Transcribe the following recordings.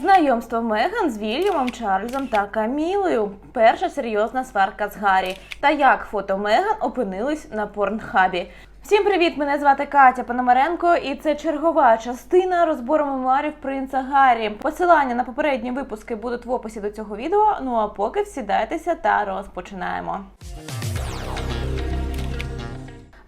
Знайомство Меган з Вільямом, Чарльзом та Камілою. Перша серйозна сварка з Гаррі. Та як фото Меган опинились на порнхабі. Всім привіт! Мене звати Катя Пономаренко, і це чергова частина розбору мемуарів принца Гаррі. Посилання на попередні випуски будуть в описі до цього відео. Ну а поки всідайтеся та розпочинаємо.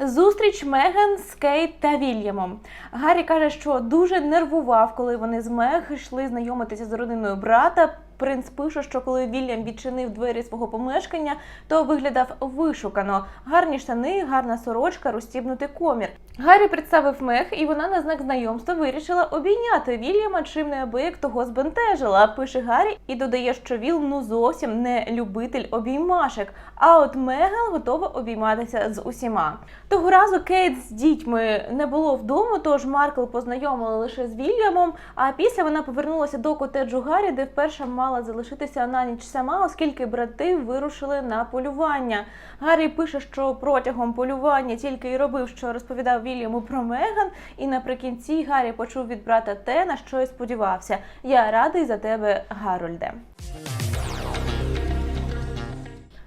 Зустріч Меган з Кейт та Вільямом. Гаррі каже, що дуже нервував, коли вони з Мег йшли знайомитися з родиною брата. Принц пише, що коли Вільям відчинив двері свого помешкання, то виглядав вишукано. Гарні штани, гарна сорочка, розстібнутий комір. Гаррі представив Мег, і вона на знак знайомства вирішила обійняти Вільяма, чим неабияк того збентежила. Пише Гаррі і додає, що Віл ну зовсім не любитель обіймашек. А от Меган готова обійматися з усіма. Того разу Кейт з дітьми не було вдома, тож Маркл познайомила лише з Вільямом. А після вона повернулася до котеджу Гаррі, де вперше мала залишитися на ніч сама, оскільки брати вирушили на полювання. Гаррі пише, що протягом полювання тільки й робив, що розповідав Вільяму про Меган, і наприкінці Гаррі почув від брата те, на що й сподівався. Я радий за тебе, Гарольде.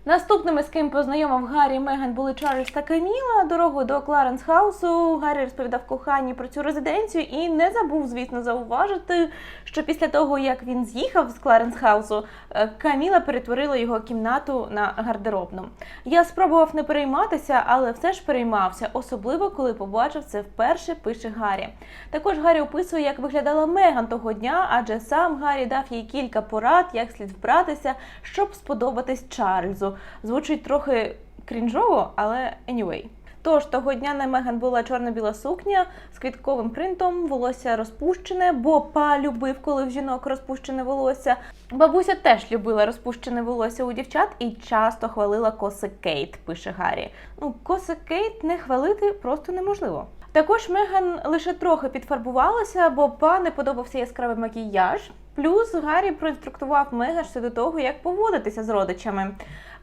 Наступними, з ким познайомив Гаррі і Меган, були Чарльз та Каміла. Дорогою до Кларенс Хаусу Гаррі розповідав коханні про цю резиденцію і не забув, звісно, зауважити, що після того, як він з'їхав з Кларенс Хаусу, е, Каміла перетворила його кімнату на гардеробну. Я спробував не перейматися, але все ж переймався, особливо коли побачив це вперше, пише Гаррі. Також Гаррі описує, як виглядала Меган того дня, адже сам Гаррі дав їй кілька порад, як слід вбратися, щоб сподобатись Чарльзу. Звучить трохи крінжово, але anyway. Тож того дня на Меган була чорно-біла сукня з квітковим принтом, волосся розпущене, бо па любив, коли в жінок розпущене волосся. Бабуся теж любила розпущене волосся у дівчат і часто хвалила коси Кейт, пише Гаррі. Ну, коси Кейт не хвалити просто неможливо. Також Меган лише трохи підфарбувалася, бо па не подобався яскравий макіяж. Плюс Гаррі проінструктував Меган щодо того, як поводитися з родичами.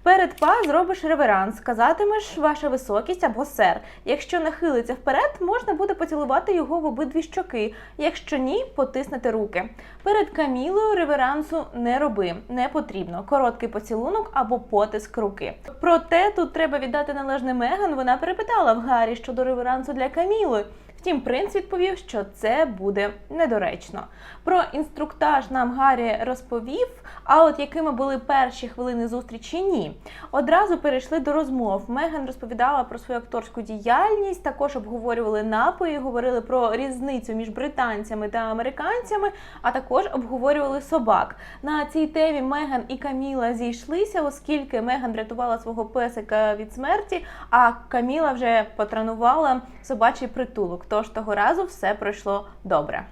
Перед па зробиш реверанс, казатимеш ваша високість або сер. Якщо нахилиться вперед, можна буде поцілувати його в обидві щоки. Якщо ні, потиснете руки. Перед камілою реверансу не роби, не потрібно. Короткий поцілунок або потиск руки. Проте тут треба віддати належне Меган. Вона перепитала в Гаррі щодо реверансу для Каміли. Втім, принц відповів, що це буде недоречно. Про інструктаж нам Гаррі розповів, а от якими були перші хвилини зустрічі, ні. Одразу перейшли до розмов. Меган розповідала про свою акторську діяльність, також обговорювали напої, говорили про різницю між британцями та американцями, а також обговорювали собак. На цій темі Меган і Каміла зійшлися, оскільки Меган рятувала свого песика від смерті, а Каміла вже потренувала собачий притулок. Тож того разу все пройшло добре.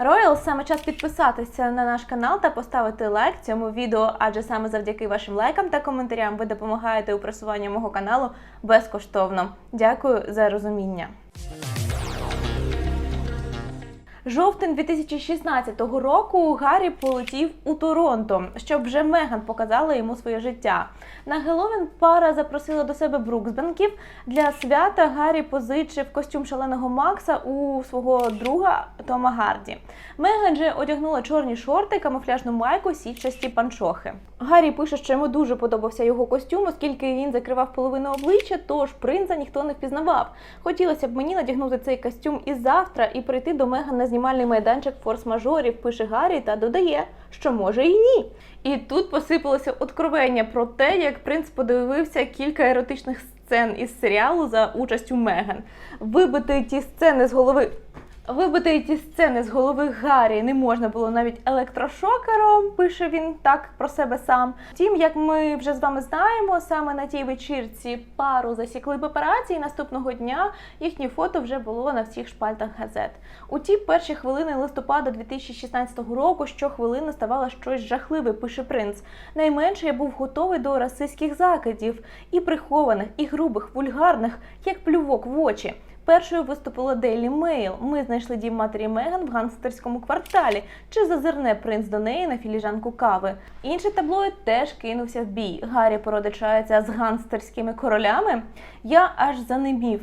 Роял, саме час підписатися на наш канал та поставити лайк цьому відео, адже саме завдяки вашим лайкам та коментарям ви допомагаєте у просуванні мого каналу безкоштовно. Дякую за розуміння. Жовтень 2016 року Гаррі полетів у Торонто, щоб вже Меган показала йому своє життя. На Геловін пара запросила до себе Бруксбенків. Для свята Гаррі позичив костюм шаленого Макса у свого друга Тома Гарді. Меган же одягнула чорні шорти, камуфляжну майку, сітчасті панчохи. Гаррі пише, що йому дуже подобався його костюм, оскільки він закривав половину обличчя, тож принца ніхто не впізнавав. Хотілося б мені надягнути цей костюм і завтра і прийти до Меган на знімальний майданчик форс-мажорів, пише Гаррі та додає, що може і ні. І тут посипалося откровення про те, як принц подивився кілька еротичних сцен із серіалу за участю Меган. Вибити ті сцени з голови. Вибити ті сцени з голови Гаррі не можна було навіть електрошокером, пише він так про себе сам. Втім, як ми вже з вами знаємо, саме на тій вечірці пару засікли папараці, і наступного дня їхнє фото вже було на всіх шпальтах газет. У ті перші хвилини листопада 2016 року щохвилини ставало щось жахливе, пише принц. Найменше я був готовий до расистських закидів, і прихованих, і грубих, вульгарних, як плювок в очі. Першою виступила Daily Mail. Ми знайшли дім матері Меган в гангстерському кварталі. Чи зазирне принц до неї на філіжанку кави? Інший таблоїд теж кинувся в бій. Гаррі породичається з гангстерськими королями. Я аж занемів.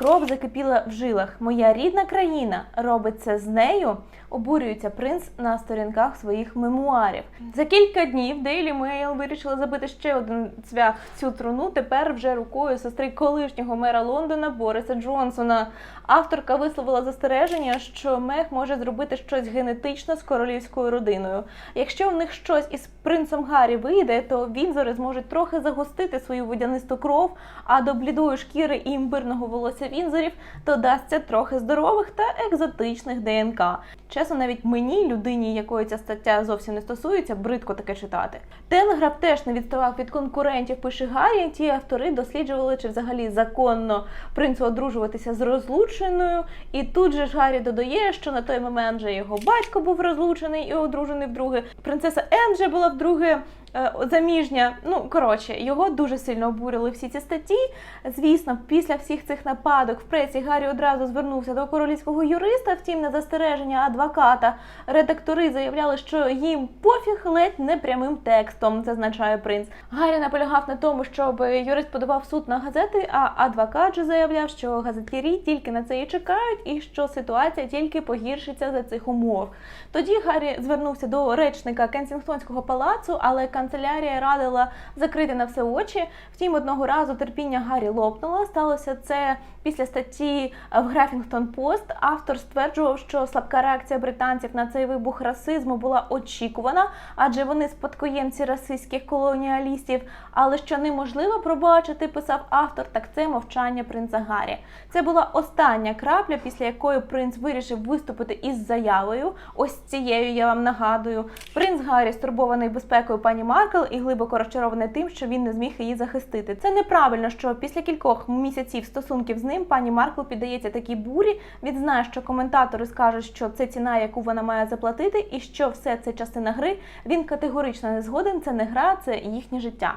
Кров закипіла в жилах. Моя рідна країна робить це з нею. Обурюється принц на сторінках своїх мемуарів. За кілька днів Daily Mail вирішила забити ще один цвях цю труну. Тепер вже рукою сестри колишнього мера Лондона Бориса Джонсона. Авторка висловила застереження, що Мег може зробити щось генетично з королівською родиною. Якщо в них щось із принцем Гаррі вийде, то Вінзори зможуть трохи загустити свою водянисту кров, а до блідої шкіри і імбирного волосся Вінзорів додасться трохи здорових та екзотичних ДНК. Чесно, навіть мені, людині, якої ця стаття зовсім не стосується, бридко таке читати. Телеграф теж не відставав від конкурентів. Пише Гаррі. Ті автори досліджували, чи взагалі законно принцу одружуватися з розлученою. І тут же ж Гаррі додає, що на той момент вже його батько був розлучений і одружений вдруге. Принцеса Ен вже була вдруге. Е, Заміжня, ну коротше, його дуже сильно обурили всі ці статті. Звісно, після всіх цих нападок в пресі Гаррі одразу звернувся до королівського юриста. Втім, на застереження адвоката редактори заявляли, що їм пофіг ледь не прямим текстом, зазначає принц. Гаррі наполягав на тому, щоб юрист подавав суд на газети, а адвокат же заявляв, що газетярі тільки на це і чекають, і що ситуація тільки погіршиться за цих умов. Тоді Гаррі звернувся до речника Кенсінгтонського палацу, але канцелярія радила закрити на все очі. Втім, одного разу терпіння Гаррі лопнуло. Сталося це після статті в Графінгтон Пост. Автор стверджував, що слабка реакція британців на цей вибух расизму була очікувана, адже вони спадкоємці расистських колоніалістів. Але що неможливо пробачити, писав автор, так це мовчання принца Гаррі. Це була остання крапля, після якої принц вирішив виступити із заявою. Ось цією я вам нагадую. Принц Гаррі стурбований безпекою пані Маркл і глибоко розчарований тим, що він не зміг її захистити. Це неправильно, що після кількох місяців стосунків з ним пані Маркл піддається такій бурі. Він знає, що коментатори скажуть, що це ціна, яку вона має заплатити, і що все це частина гри. Він категорично не згоден. Це не гра, це їхнє життя.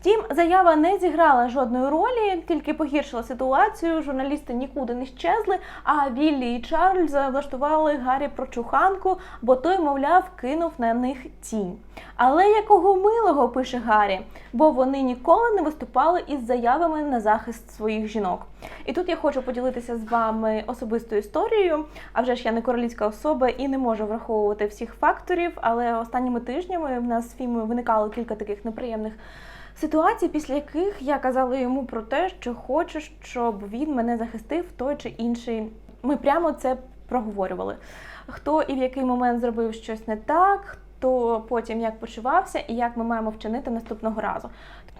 Втім, заява не зіграла жодної ролі, тільки погіршила ситуацію. Журналісти нікуди не щезли. А Віллі і Чарльз влаштували Гаррі прочуханку, бо той, мовляв, кинув на них тінь. Але якого милого пише Гаррі, бо вони ніколи не виступали із заявами на захист своїх жінок. І тут я хочу поділитися з вами особистою історією. А вже ж я не королівська особа і не можу враховувати всіх факторів, але останніми тижнями в нас з Фімою виникало кілька таких неприємних. Ситуацій, після яких я казала йому про те, що хочу, щоб він мене захистив той чи інший. Ми прямо це проговорювали. Хто і в який момент зробив щось не так, хто потім як почувався і як ми маємо вчинити наступного разу.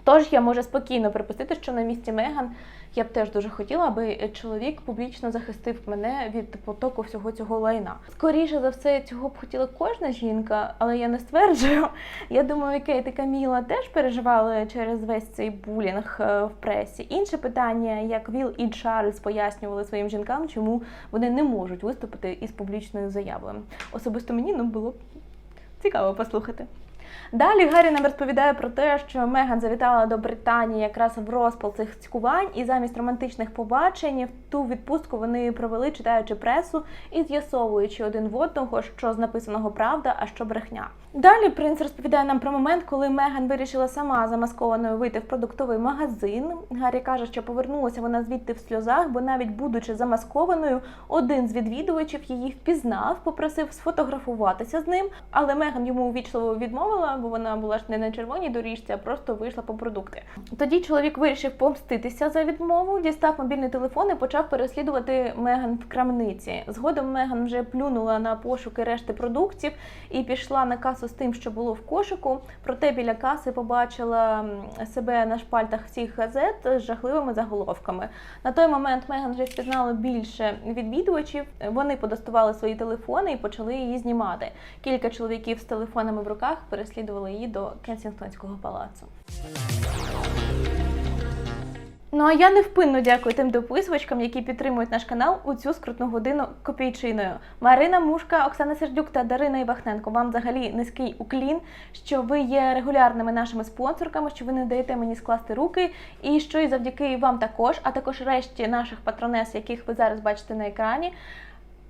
Тож я можу спокійно припустити, що на місці Меган я б теж дуже хотіла, аби чоловік публічно захистив мене від потоку всього цього лайна. Скоріше за все, цього б хотіла кожна жінка, але я не стверджую. Я думаю, Кейт і Каміла теж переживали через весь цей булінг е, в пресі. Інше питання, як Віл і Чарльз пояснювали своїм жінкам, чому вони не можуть виступити із публічною заявою. Особисто мені ну було б цікаво послухати. Далі Гаррі нам розповідає про те, що Меган завітала до Британії якраз в розпал цих цькувань, і замість романтичних побачень в ту відпустку вони провели, читаючи пресу і з'ясовуючи один в одного, що з написаного правда, а що брехня. Далі принц розповідає нам про момент, коли Меган вирішила сама замаскованою вийти в продуктовий магазин. Гаррі каже, що повернулася вона звідти в сльозах, бо навіть будучи замаскованою, один з відвідувачів її впізнав, попросив сфотографуватися з ним, але Меган йому увічливо відмовила, бо вона була ж не на червоній доріжці, а просто вийшла по продукти. Тоді чоловік вирішив помститися за відмову, дістав мобільний телефон і почав переслідувати Меган в крамниці. Згодом Меган вже плюнула на пошуки решти продуктів і пішла на касу з тим, що було в кошику. Проте біля каси побачила себе на шпальтах всіх газет з жахливими заголовками. На той момент Меган вже впізнала більше відвідувачів. Вони подоставали свої телефони і почали її знімати. Кілька чоловіків з телефонами в руках переслідували її до Кенсінгтонського палацу. Ну а я невпинно дякую тим дописувачкам, які підтримують наш канал у цю скрутну годину копійчиною. Марина Мушка, Оксана Сердюк та Дарина Івахненко. Вам взагалі низький уклін, що ви є регулярними нашими спонсорками, що ви не даєте мені скласти руки, і що і завдяки вам також, а також решті наших патронес, яких ви зараз бачите на екрані.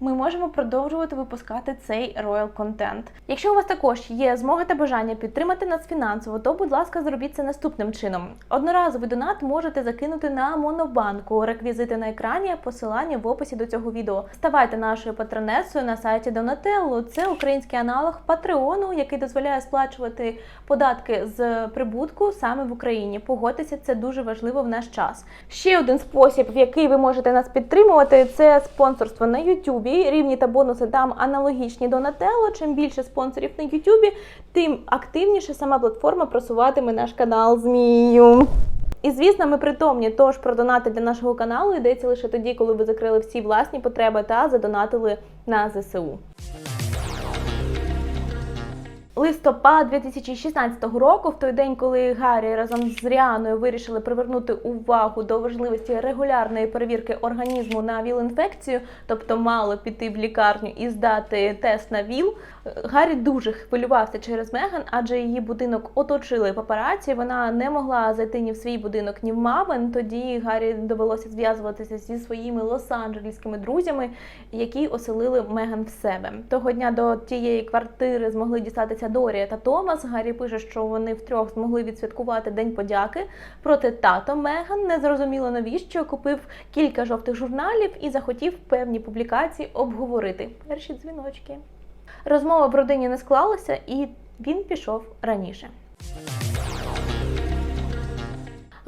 Ми можемо продовжувати випускати цей роял контент. Якщо у вас також є змога та бажання підтримати нас фінансово, то будь ласка, зробіть це наступним чином. Одноразовий донат можете закинути на монобанку. Реквізити на екрані, посилання в описі до цього відео. Ставайте нашою патронесою на сайті Donatello. Це український аналог Патреону, який дозволяє сплачувати податки з прибутку саме в Україні. Погодьтеся, це дуже важливо в наш час. Ще один спосіб, в який ви можете нас підтримувати, це спонсорство на YouTube. Рівні та бонуси там аналогічні до Нателло. Чим більше спонсорів на Ютубі, тим активніше сама платформа просуватиме наш канал Змію. І звісно, ми притомні, тож про донати для нашого каналу йдеться лише тоді, коли ви закрили всі власні потреби та задонатили на ЗСУ. Листопад 2016 року, в той день, коли Гаррі разом з Ріаною вирішили привернути увагу до важливості регулярної перевірки організму на ВІЛ-інфекцію, тобто мало піти в лікарню і здати тест на ВІЛ, Гаррі дуже хвилювався через Меган, адже її будинок оточили папараці. Вона не могла зайти ні в свій будинок, ні в мамин. Тоді Гаррі довелося зв'язуватися зі своїми лос-анджелеськими друзями, які оселили Меган в себе. Того дня до тієї квартири змогли дістатися Дорія та Томас. Гаррі пише, що вони втрьох змогли відсвяткувати День подяки. Проте тато Меган незрозуміло навіщо купив кілька жовтих журналів і захотів певні публікації обговорити. Перші дзвіночки. Розмова в родині не склалася, і він пішов раніше.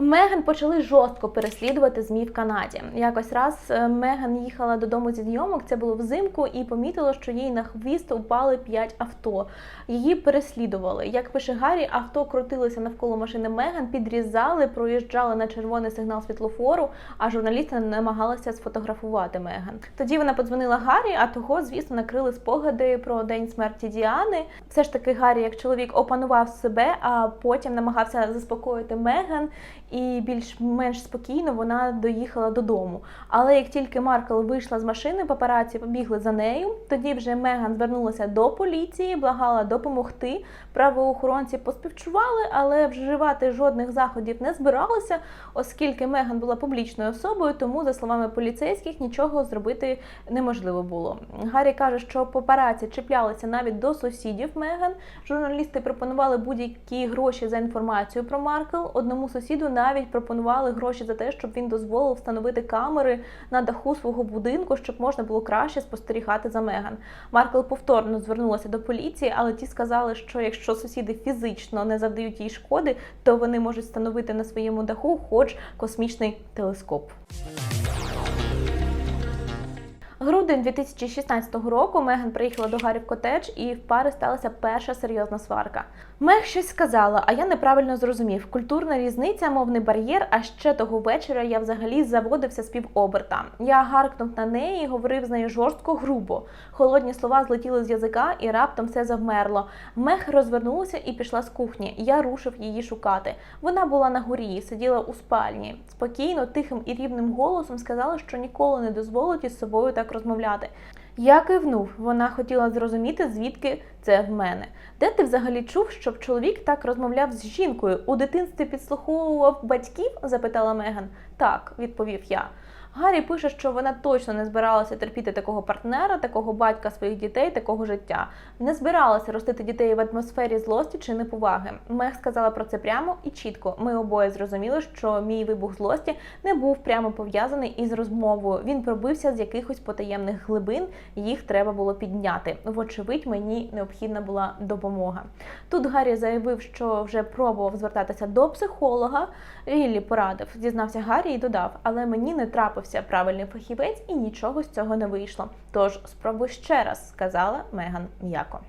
Меган почали жорстко переслідувати змі в Канаді. Якось раз е, Меган їхала додому зі зйомок, це було взимку, і помітила, що їй на хвіст упали п'ять авто. Її переслідували. Як пише Гаррі, авто крутилося навколо машини Меган, підрізали, проїжджали на червоний сигнал світлофору, а журналісти намагалися сфотографувати Меган. Тоді вона подзвонила Гаррі, а того, звісно, накрили спогади про день смерті Діани. Все ж таки, Гаррі, як чоловік, опанував себе, а потім намагався заспокоїти Меган і більш-менш спокійно вона доїхала додому. Але як тільки Маркл вийшла з машини, папараці побігли за нею. Тоді вже Меган звернулася до поліції, благала допомогти. Правоохоронці поспівчували, але вживати жодних заходів не збиралися, оскільки Меган була публічною особою, тому, за словами поліцейських, нічого зробити неможливо було. Гаррі каже, що папараці чіплялися навіть до сусідів Меган. Журналісти пропонували будь-які гроші за інформацію про Маркл. Одному сусіду навіть пропонували гроші за те, щоб він дозволив встановити камери на даху свого будинку, щоб можна було краще спостерігати за Меган. Маркл повторно звернулася до поліції, але ті сказали, що якщо сусіди фізично не завдають їй шкоди, то вони можуть встановити на своєму даху хоч космічний телескоп. Грудень 2016 року Меган приїхала до Гаррі в котедж, і в пари сталася перша серйозна сварка. Мег щось сказала, а я неправильно зрозумів. Культурна різниця, мовний бар'єр. А ще того вечора я взагалі заводився з півоберта. Я гаркнув на неї і говорив з нею жорстко, грубо. Холодні слова злетіли з язика, і раптом все завмерло. Мег розвернулася і пішла з кухні. Я рушив її шукати. Вона була на горі, сиділа у спальні. Спокійно, тихим і рівним голосом сказала, що ніколи не дозволить із собою так розмовляти. Я кивнув, вона хотіла зрозуміти, звідки це в мене. Де ти взагалі чув, щоб чоловік так розмовляв з жінкою? У дитинстві підслуховував батьків? запитала Меган. Так, відповів я. Гаррі пише, що вона точно не збиралася терпіти такого партнера, такого батька своїх дітей, такого життя. Не збиралася ростити дітей в атмосфері злості чи неповаги. Мег сказала про це прямо і чітко. Ми обоє зрозуміли, що мій вибух злості не був прямо пов'язаний із розмовою. Він пробився з якихось потаємних глибин, їх треба було підняти. Вочевидь, мені необхідна була допомога. Тут Гаррі заявив, що вже пробував звертатися до психолога. Віллі порадив, зізнався Гаррі і додав, але мені не трапився правильний фахівець і нічого з цього не вийшло. Тож спробуй ще раз, сказала Меган м'яко.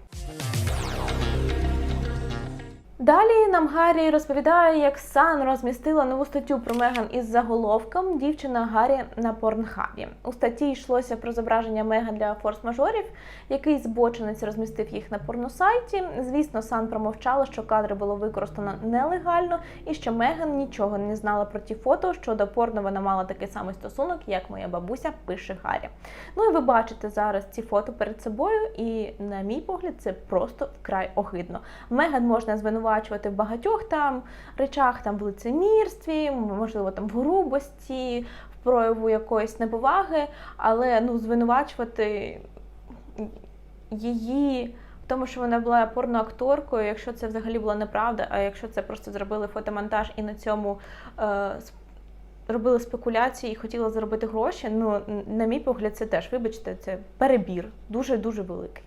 Далі нам Гаррі розповідає, як Сан розмістила нову статтю про Меган із заголовком Дівчина Гаррі на порнхабі. У статті йшлося про зображення Меган для форс-мажорів, який збочинець розмістив їх на порносайті. Звісно, Сан промовчала, що кадри було використано нелегально, і що Меган нічого не знала про ті фото. що до порно вона мала такий самий стосунок, як моя бабуся пише Гаррі. Ну і ви бачите зараз ці фото перед собою, і на мій погляд, це просто вкрай огидно. Меган можна звинуватити звинувачувати в багатьох там речах, там в лицемірстві, можливо, там в грубості, в прояву якоїсь неповаги, але ну звинувачувати її тому, що вона була порноакторкою, якщо це взагалі була неправда, а якщо це просто зробили фотомонтаж і на цьому е, робили спекуляції і хотіли заробити гроші. Ну, на мій погляд, це теж, вибачте, це перебір дуже дуже великий.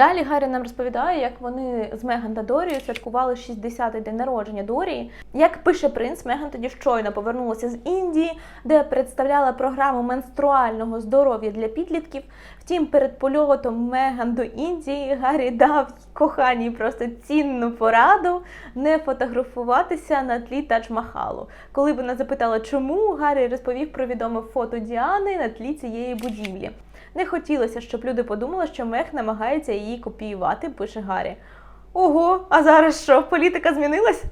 Далі Гаррі нам розповідає, як вони з Меган та Дорією святкували 60-й день народження Дорії. Як пише принц, Меган тоді щойно повернулася з Індії, де представляла програму менструального здоров'я для підлітків. Втім, перед польотом Меган до Індії Гаррі дав коханій просто цінну пораду не фотографуватися на тлі Тадж-Махалу. Коли вона запитала, чому, Гаррі розповів про відоме фото Діани на тлі цієї будівлі. Не хотілося, щоб люди подумали, що мех намагається її копіювати, пише Гаррі. Ого, а зараз що? Політика змінилась?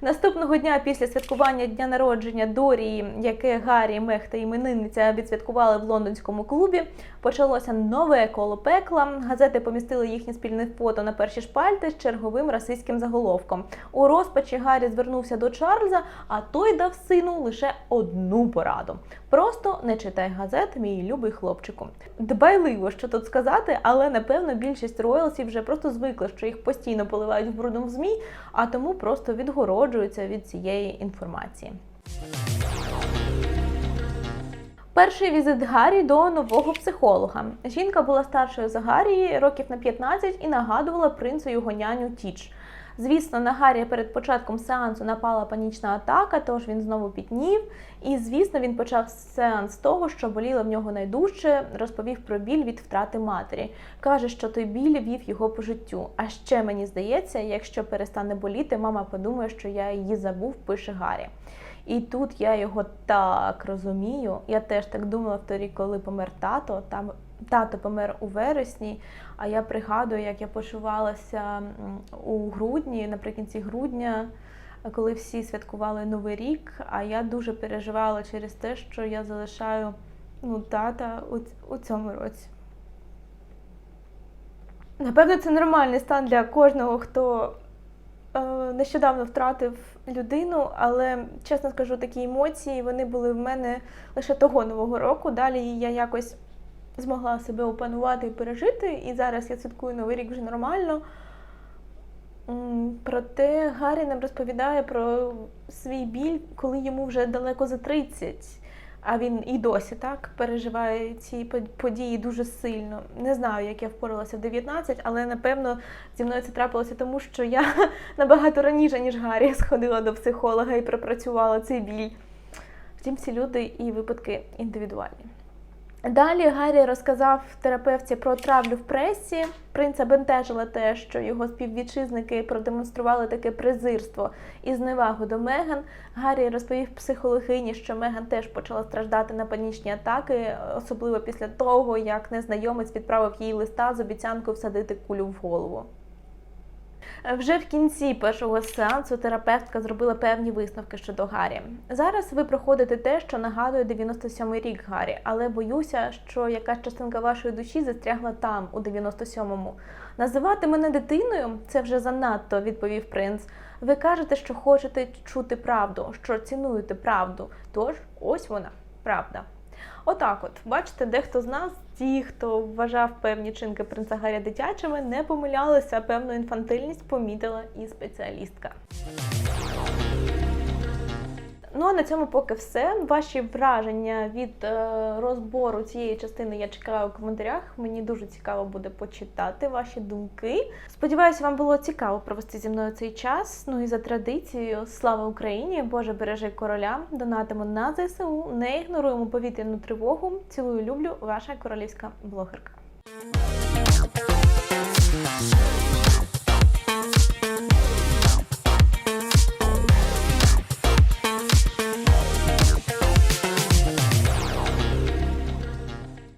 Наступного дня після святкування дня народження Дорії, яке Гаррі, Мех та іменинниця відсвяткували в лондонському клубі, почалося нове коло пекла. Газети помістили їхнє спільне фото на перші шпальти з черговим расистським заголовком. У розпачі Гаррі звернувся до Чарльза, а той дав сину лише одну пораду: просто не читай газет, мій любий хлопчику. Дбайливо, що тут сказати, але напевно більшість роялсів вже просто звикли, що їх постійно поливають брудом в змі, а тому просто відгороджуються від цієї інформації. Перший візит Гаррі до нового психолога. Жінка була старшою за Гаррі років на 15 і нагадувала принцу його няню Тіч. Звісно, на Гаррі перед початком сеансу напала панічна атака, тож він знову пітнів. І звісно, він почав сеанс того, що боліло в нього найдужче, розповів про біль від втрати матері. Каже, що той біль вів його по життю. А ще мені здається, якщо перестане боліти, мама подумає, що я її забув, пише Гаррі. І тут я його так розумію. Я теж так думала в той рік, коли помер тато. Там тато помер у вересні. А я пригадую, як я почувалася у грудні, наприкінці грудня, коли всі святкували Новий рік. А я дуже переживала через те, що я залишаю ну, тата у, у цьому році. Напевно, це нормальний стан для кожного, хто е, нещодавно втратив людину, але чесно скажу, такі емоції вони були в мене лише того нового року. Далі я якось змогла себе опанувати і пережити, і зараз я святкую новий рік вже нормально. Проте Гаррі нам розповідає про свій біль, коли йому вже далеко за 30. А він і досі так переживає ці по- події дуже сильно. Не знаю, як я впоралася в 19, але напевно зі мною це трапилося тому, що я набагато раніше, ніж Гаррі, сходила до психолога і пропрацювала цей біль. Втім, всі люди і випадки індивідуальні. Далі Гаррі розказав терапевті про травлю в пресі. Принца бентежило те, що його співвітчизники продемонстрували таке презирство і зневагу до Меган. Гаррі розповів психологині, що Меган теж почала страждати на панічні атаки, особливо після того, як незнайомець відправив їй листа з обіцянкою всадити кулю в голову. Вже в кінці першого сеансу терапевтка зробила певні висновки щодо Гаррі. Зараз ви проходите те, що нагадує 97-й рік Гаррі, але боюся, що якась частинка вашої душі застрягла там, у 97-му. Називати мене дитиною це вже занадто, відповів принц. Ви кажете, що хочете чути правду, що цінуєте правду. Тож ось вона, правда. Отак, от бачите, дехто з нас, ті, хто вважав певні чинки принца Гаррі дитячими, не помилялися, певну інфантильність помітила і спеціалістка. Ну а на цьому поки все. Ваші враження від е, розбору цієї частини я чекаю у коментарях. Мені дуже цікаво буде почитати ваші думки. Сподіваюся, вам було цікаво провести зі мною цей час. Ну і за традицією, слава Україні! Боже бережи короля! Донатимо на ЗСУ, не ігноруємо повітряну тривогу. Цілую, люблю, ваша королівська блогерка.